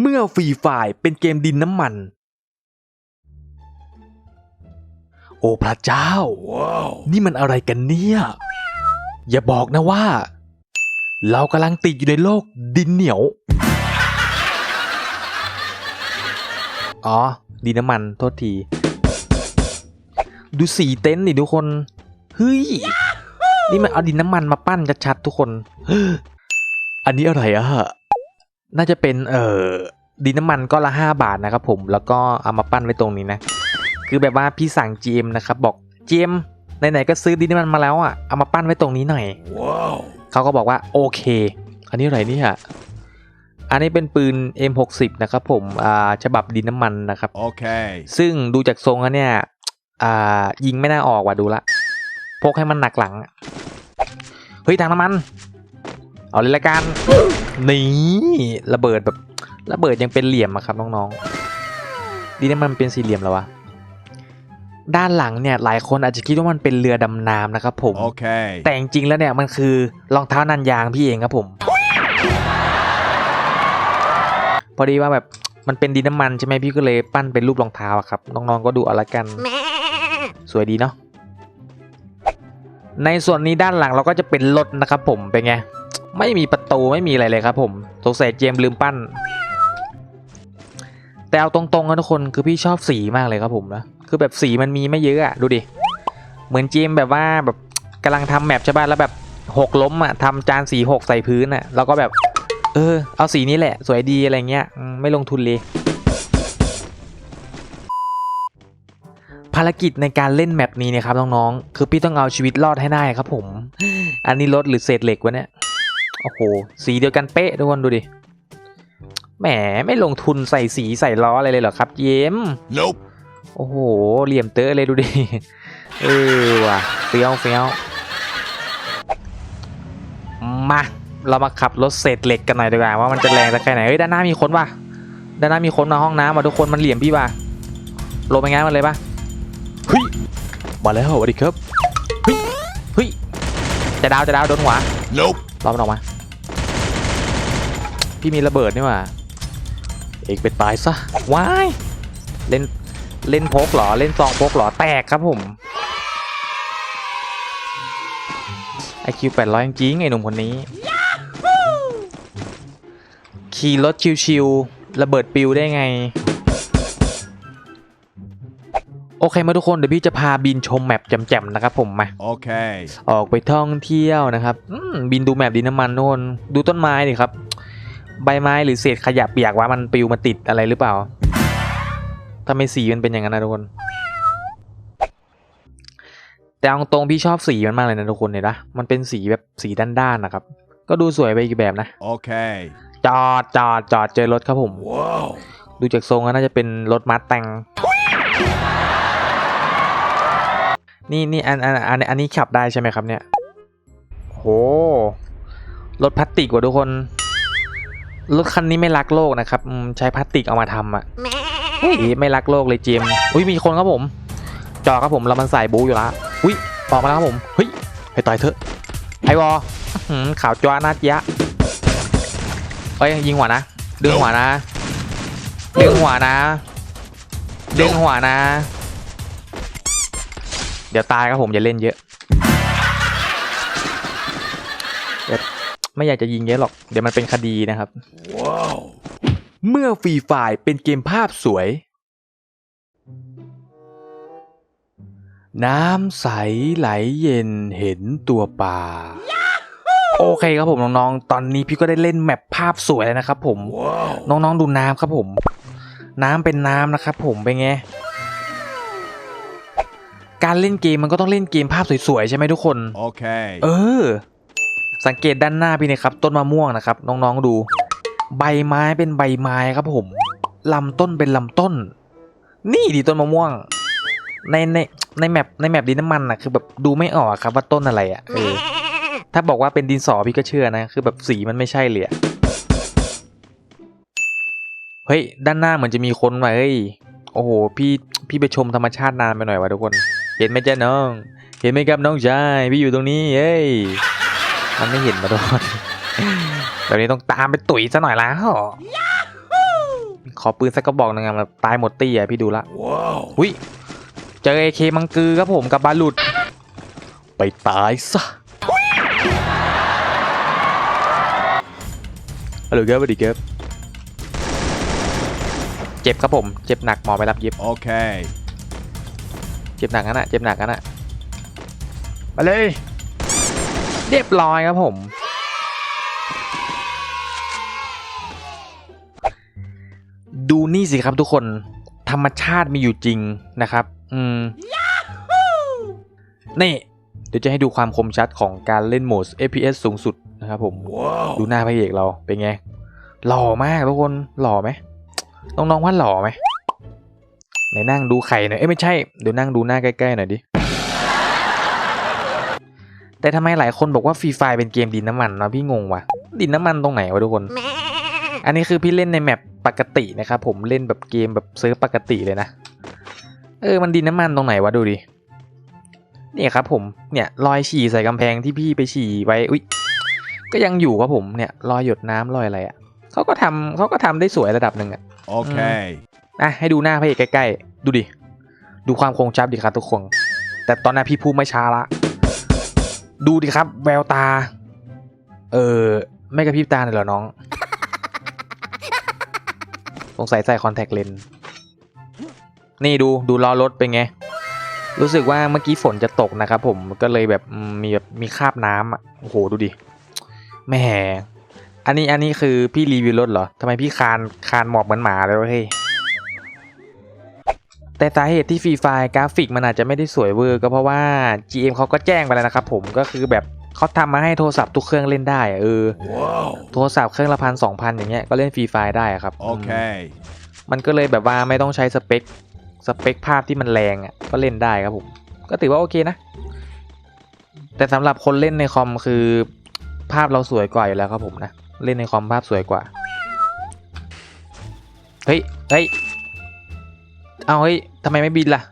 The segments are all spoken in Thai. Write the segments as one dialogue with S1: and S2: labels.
S1: เมื่อฟรีไฟล์เป็นเกมดินน้ำมัน โอ้พระเจ้านี่มันอะไรกันเนี่ย อย่าบอกนะว่า เรากำลังติดอยู่ในโลกดินเหนียว อ๋อ ดินน้ำมัน โทษที ดูสีเต็นท์ดิทุกคน เฮ้ย นี่มันเอาดินน้ำมันมาปั้นชัดๆทุกคน อันนี้อะไรอะ น่าจะเป็นเอ่อดินน้ำมันก็ละห้าบาทนะครับผมแล้วก็เอามาปั้นไว้ตรงนี้นะ คือแบบว่าพี่สั่ง GM นะครับบอก GM ไหนๆก็ซื้อดินน้ำมันมาแล้วอะเอามาปั้นไว้ตรงนี้หน่อยเขาก็บอกว่าโอเค อันนี้อะไรเนี่ยอันนี้เป็นปืน M60 นะครับผมอ่าฉบับดินน้ำมันนะครับ
S2: Okay.
S1: ซึ่งดูจากทรงแล้วเนี่ยอ่ายิงไม่น่าออกว่ะดูละพกให้มันหนักหลังอะเฮ้ยทางน้ำมัน เอาเลยละกัน นี่ระเบิดแบบระเบิดยังเป็นเหลี่ยมอะครับน้องๆดีนะมันเป็นสี่เหลี่ยมแล้ววะด้านหลังเนี่ยหลายคนอาจจะคิดว่ามันเป็นเรือดำน้ำนะครับผม
S2: Okay.
S1: แต่จริงๆแล้วเนี่ยมันคือรองเท้านันยางพี่เองครับผม พอดีว่าแบบมันเป็นดินน้ำมันใช่ไหมพี่ก็เลยปั้นเป็นรูปรองเท้าอะครับน้องๆก็ดูเอาละกัน สวยดีเนาะในส่วนนี้ด้านหลังเราก็จะเป็นรถนะครับผมเป็นไง ไม่มีประตูไม่มีอะไรเลยครับผมสงสัยเจมลืมปั้น แต่เอาตรงๆนะทุกคนคือพี่ชอบสีมากเลยครับผมนะคือแบบสีมันมีไม่เยอะอะดูดิ เหมือนเจมแบบว่าแบบกำลังทำแมปใช่ป่ะแล้วแบบหกล้มอะทำจานสีหกใส่พื้นอะแล้วก็แบบ เออ เอาสีนี้แหละ สวยดีอะไรเงี้ยไม่ลงทุนเลยภารกิจในการเล่นแมปนี้นี่ยครับน้องๆ คือพี่ต้องเอาชีวิตรอดให้ได้ครับผม อันนี้รถหรือเศษเหล็กวะเนี่ย โอ้โห สีเดียวกันเป๊ะทุกคนดูดิ แหมไม่ลงทุนใส่สีใส่ล้ออะไรเลยเหรอครับ เยม
S2: Nope.
S1: โอ้โห เหลี่ยมเตอะเลยดูดิ เออว่ะเฟี้ยวเฟี้ยวมา เรามาขับรถเศษเหล็กกันหน่อยดีกว่าว่ามันจะแรงสักแค่ไหน เฮ้ย ด้านหน้ามีคนว่ะ ด้านหน้ามีคนมาห้องน้ำมาทุกคนมันเหลี่ยมพี่ว่ะลงไปงั้นมันเลยปะเฮ้ย มาแล้วสวัสดีครับ เฮ้ย เฮ้ย จะดาวจะดาวโดนหัว
S2: Nope.
S1: รอมันออกมา พี่มีระเบิดนี่หว่า เอกไปตายซะว้ายเล่นเล่นพกเหรอ เล่นซองพกเหรอ แตกครับผมไอคิวแปดร้อยจริงๆไอหนุ่มคนนี้ ขี่รถชิวๆระเบิดปิวได้ไง โอเคมาทุกคน เดี๋ยวพี่จะพาบินชมแมปแจ่มๆนะครับผมมา
S2: Okay.
S1: ออกไปท่องเที่ยวนะครับอืมบินดูแมปดินน้ำมันโน่นดูต้นไม้ดิครับ ใบไม้หรือเศษขยะเปียกว่ามันปลิวมาติดอะไรหรือเปล่าทำไมสีมันเป็นอย่างนั้นนะทุกคน แต่เอาตรงๆพี่ชอบสีมันมากเลยนะทุกคนเห็นปะมันเป็นสีแบบสีด้านๆนะครับ ก็ดูสวยไปอีกแบบนะ
S2: Okay.
S1: จอดจอดจอดเจอรถครับผม
S2: Whoa.
S1: ดูจากทรงแล้วน่าจะเป็นรถมาสแตงนี่นี่อันอันอันอันนี้ขับได้ใช่ไหมครับเนี่ย โห รถพลาสติกว่ะทุกคน รถคันนี้ไม่รักโลกนะครับอืมใช้พลาสติกเอามาทำอะเฮ้ยไม่รักโลกเลยเจมส์อุ้ยมีคนครับผม จอครับผมเรามันใส่บูอยู่แล้วอุ้ยออกมาแล้วครับผมเฮ้ยให้ตายเถอะไอวออื้อหือข่าวจ้านาจยะเอ้ยยิงหัวนะดึงหัวนะดึงหัวนะดึงหัวนะ เดี๋ยวตายครับผมอย่าเล่นเยอะ ไม่อยากจะยิงเยอะหรอก เดี๋ยวมันเป็นคดีนะครับ
S2: Whoa.
S1: เมื่อฟรีไฟล์เป็นเกมภาพสวย น้ำใสไหลเย็นเห็นตัวปลาโอเคครับผมน้องๆ ตอนนี้พี่ก็ได้เล่นแมปภาพสวยแล้วนะครับผม
S2: Whoa.
S1: น้องๆ ดูน้ำครับผม น้ำเป็นน้ำนะครับผมเป็นไง การเล่นเกมมันก็ต้องเล่นเกมภาพสวยๆ ใช่ไหมทุกคน
S2: Okay.
S1: เออ สังเกตด้านหน้าพี่นะครับต้นมะม่วงนะครับน้องๆดู ใบไม้เป็นใบไม้ครับผมลำต้นเป็นลำต้น นี่ดิต้นมะม่วง ในในในแมปในแมปดินน้ำมันนะคือแบบดูไม่ออกครับว่าต้นอะไรอะเออถ้าบอกว่าเป็นดินสอพี่ก็เชื่อนะ คือแบบสีมันไม่ใช่เลยเฮ้ยด้านหน้าเหมือนจะมีคนว่ะเฮ้ยโอ้โหพี่พี่ไปชมธรรมชาตินานไปหน่อยวะทุกคน เห็นไหมจ๊ะน้อง เห็นไหมครับน้องชายพี่อยู่ตรงนี้เฮ้ย มันไม่เห็นมาโดนแบบนี้ต้องตามไปตุ๋ยซะหน่อยแล้วขอปืนสักกระบอกหนึงอะแบบตายหมดตี้อะพี่ดูละ
S2: Wow.
S1: หุยเจอเอเคมังกือครับผมกับบาลุด ไปตายซะฮัลโหลครับสวัสดีครับเจ็บครับผม เจ็บหนักหมอไปรับเย็บ
S2: Okay.
S1: เจ็บหนักนั่นอะเจ็บหนักนั่นอะมาเลย เรียบร้อยครับผม ดูนี่สิครับทุกคน ธรรมชาติมีอยู่จริงนะครับ อืม นี่ เดี๋ยวจะให้ดูความคมชัดของการเล่นโหมด FPS สูงสุดนะครับผม
S2: Wow.
S1: ดูหน้าพระเอกเราเป็นไง หล่อมากทุกคน หล่อไหมน้องๆว่าหล่อไหมไหนนั่งดูไข่หน่อย เอ้ยไม่ใช่ เดี๋ยวนั่งดูหน้าใกล้ๆหน่อยดิ แต่ทำไมหลายคนบอกว่าฟรีไฟเป็นเกมดินน้ำมันนะพี่งงว่ะดินน้ำมันตรงไหนวะทุกคน อันนี้คือพี่เล่นในแมปปกตินะครับผมเล่นแบบเกมแบบเซิร์ฟปกติเลยนะเออมันดินน้ำมันตรงไหนวะดูดิเนี่ยครับผมเนี่ยรอยฉี่ใส่กำแพงที่พี่ไปฉี่ไว้อุ้ยก็ยังอยู่ครับผมเนี่ยรอยหยดน้ำรอยอะไรอะ่ะเขาก็ทำเขาก็ทำได้สวยระดับหนึ่งอะ่ะ
S2: Okay.
S1: อะให้ดูหน้าพระเอกใกล้ๆดูดิดูความคงชับดิครับทุกคนแต่ตอนหน้าพี่พูดไม่ช้าละ ดูดิครับ แววตา เออ ไม่กระพริบตาเลยเหรอน้อง สงสัยใส่คอนแทคเลนส์นี่ดูดูล้อรถเป็นไง รู้สึกว่าเมื่อกี้ฝนจะตกนะครับผมก็เลยแบบอืมมีแบบมีคราบน้ำอะโอ้โหดูดิแหม่อันนี้อันนี้คือพี่รีวิวรถเหรอทำไมพี่คานคานหมอบเหมือนหมาเลยวะเฮ้ย แต่สาเหตุที่ฟรีไฟล์กราฟิกมันอาจจะไม่ได้สวยเวอร์ก็เพราะว่า GM เขาก็แจ้งไปแล้วนะครับผมก็คือแบบเขาทำมาให้โทรศัพท์ทุกเครื่องเล่นได้อะเออ
S2: Wow.
S1: โทรศัพท์เครื่องละพันสองพันอย่างเงี้ยก็เล่นฟรีไฟล์ได้อะครับอืม
S2: Okay.
S1: มันก็เลยแบบว่าไม่ต้องใช้สเปคสเปคภาพที่มันแรงอะก็เล่นได้ครับผมก็ถือว่าโอเคนะ แต่สำหรับคนเล่นในคอมคือภาพเราสวยกว่าอยู่แล้วครับผมนะเล่นในคอมภาพสวยกว่าเฮ้ยเฮ้ย เอาเฮ้ยทำไมไม่บินล่ะ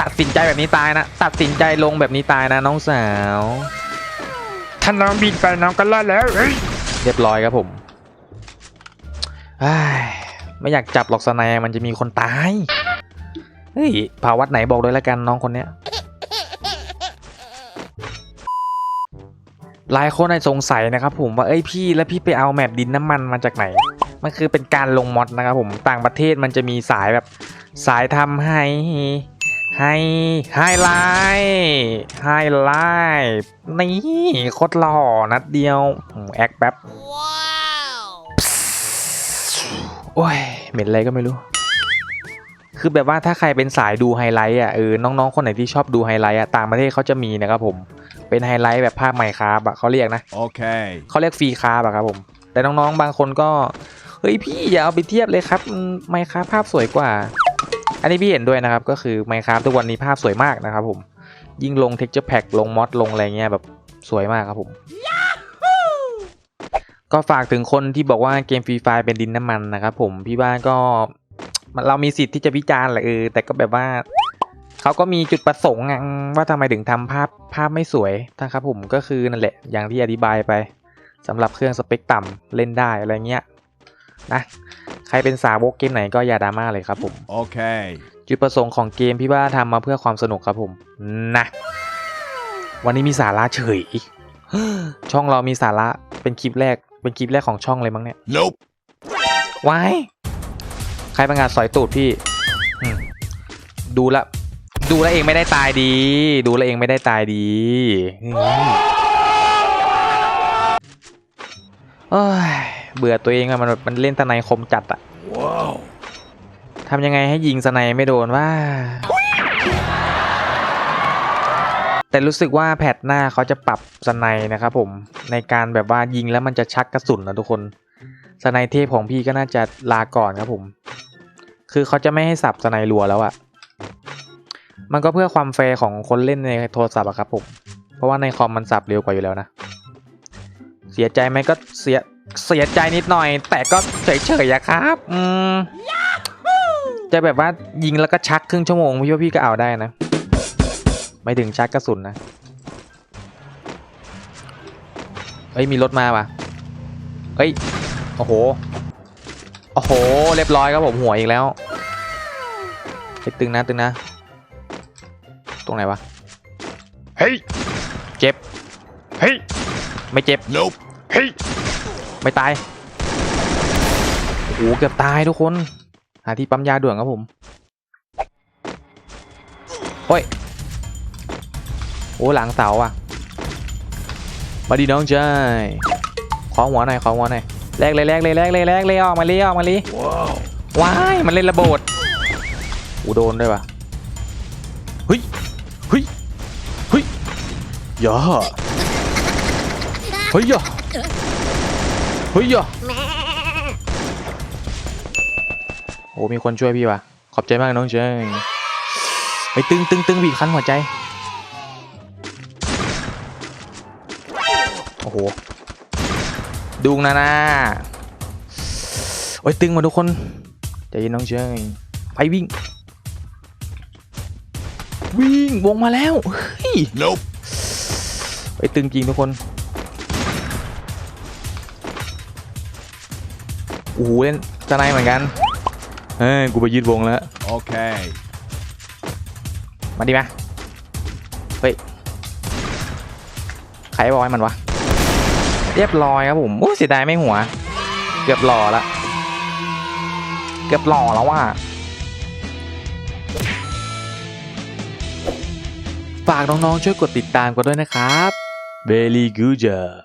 S1: ตัดสินใจแบบนี้ตายนะ ตัดสินใจลงแบบนี้ตายนะน้องสาว
S3: ถ้าน้องบินไปน้องก็รอดแล้วเอ้ย
S1: เรียบร้อยครับผมอ้ายไม่อยากจับหรอกสนายมันจะมีคนตาย เฮ้ยเผาวัดไหนบอกด้วยละกันน้องคนเนี้ย หลายคนอาจสงสัยนะครับผมว่าเอ้ยพี่แล้วพี่ไปเอาแมปดินน้ำมันมาจากไหน มันคือเป็นการลงมอดนะครับผมต่างประเทศมันจะมีสายแบบสายทำให้ให้ไฮไลท์ไฮไลท์นี่โคตรหล่อนัดเดียวอืมแอคแป๊บโอ้ยเหม็นอะไรก็ไม่รู้ คือแบบว่าถ้าใครเป็นสายดูไฮไลท์อะเออน้องๆ คนไหนที่ชอบดูไฮไลท์อะต่างประเทศเขาจะมีนะครับผมเป็นไฮไลท์แบบภาพไมค์คราฟอะเขาเรียกนะ
S2: Okay.
S1: เขาเรียกฟรีคราฟอะครับผม แต่น้องๆบางคนก็ เฮ้ยพี่อย่าเอาไปเทียบเลยครับไมค์คราภาพสวยกว่า อันนี้พี่เห็นด้วยนะครับ ก็คือไมค์คราทุกวันนี้ภาพสวยมากนะครับผมยิ่งลง texture pack ลงมอดลงอะไรเงี้ยแบบสวยมากครับผม ก็ฝากถึงคนที่บอกว่าเกมฟรีไฟเป็นดินน้ำมันนะครับผมพี่ว่าก็เรามีสิทธิ์ที่จะวิจารณ์แหละเออแต่ก็แบบว่าเขาก็มีจุดประสงค์ว่าทำไมถึงทำภาพภาพไม่สวยนะครับผมก็คือนั่นแหละอย่างที่อธิบายไปสำหรับเครื่องสเปคต่ำเล่นได้อะไรเงี้ย นะ ใครเป็นสาวกเกมไหนก็อย่าดราม่าเลยครับผม
S2: Okay.
S1: จุดประสงค์ของเกมพี่ว่าทำมาเพื่อความสนุกครับผมนะ วันนี้มีสาระเฉย ช่องเรามีสาระเป็นคลิปแรก เป็นคลิปแรกของช่องเลยมั้งเนี่ย
S2: Nope.
S1: ว้ายใครประงาดสอยตูดพี่อืมดูละ ดูแลวเองไม่ได้ตายดี ดูแลวเองไม่ได้ตายดีอืมโอ้ย เบื่อตัวเองอะมันแบบมันเล่นตะไนคมจัดอะ
S2: Wow.
S1: ทำยังไงให้ยิงสไนไม่โดนว่า แต่รู้สึกว่าแพทหน้าเขาจะปรับสไนนะครับผมในการแบบว่ายิงแล้วมันจะชักกระสุนนะทุกคนสไนเทพของพี่ก็น่าจะลาก่อนครับผม คือเขาจะไม่ให้สับสไนรัวแล้วอะมันก็เพื่อความแฟร์ของคนเล่นในโทรศัพท์อะครับผม เพราะว่าในคอมมันสับเร็วกว่าอยู่แล้วนะ เสียใจไหมก็เสีย เสียใจนิดหน่อย แต่ก็เฉยๆอะครับอืมจะแบบว่ายิงแล้วก็ชักครึ่งชั่วโมงพี่ว่าพี่ก็เอาได้นะ ไม่ถึงชักกระสุนนะเอ้ยมีรถมาว่ะเอ้ยโอ้โหโอ้โห เรียบร้อยครับผมหัวอีกแล้วไปตึงนะตึงนะ ตรงไหนวะ
S3: เฮ้ย
S1: เจ็บ
S3: เฮ้ย
S1: ไม่เจ็บ
S2: Nope.
S3: เฮ้ย
S1: ไม่ตาย โอ้โห เกือบตายทุกคน หาที่ปั๊มยาด่วนครับผม โอ้ย โอ้หลังเสาอะ มาดีน้องจ้ายขอหัวหน่อยขอหัวหน่อยแลกเลยแลกเลยแลกเลยแลกเลยออกมาเลยออกมาเลย
S2: Wow.
S1: ว้ายมันเล่นระเบิดอูโดนด้วยปะเฮ้ยเฮ้ยเฮ้ยย่าเฮ้ยย่า เฮ้ยอย่าโอ้มีคนช่วยพี่วะขอบใจมากน้องเจงไปตึงตึงตึงบีบคันหัวใจ โอ้โหดุงนะนะโอ้ยตึงมาทุกคน ใจเย็นน้องเชยไปวิ่ง วิ่งวงมาแล้วเฮ้ย
S2: Nope.
S1: ไปตึงจริงทุกคน โอ้โหเล่นสไนเหมือนกันเฮ้ยกูไปยืดวงแล้ว
S2: Okay.
S1: มาดีไหมเฮ้ยใครบอกให้มันวะเรียบร้อยครับผมโอ้เสียดายไม่หัว เกือบหล่อละเกือบหล่อแล้วว่ะฝากน้องๆช่วยกดติดตามกันด้วยนะครับ Very good job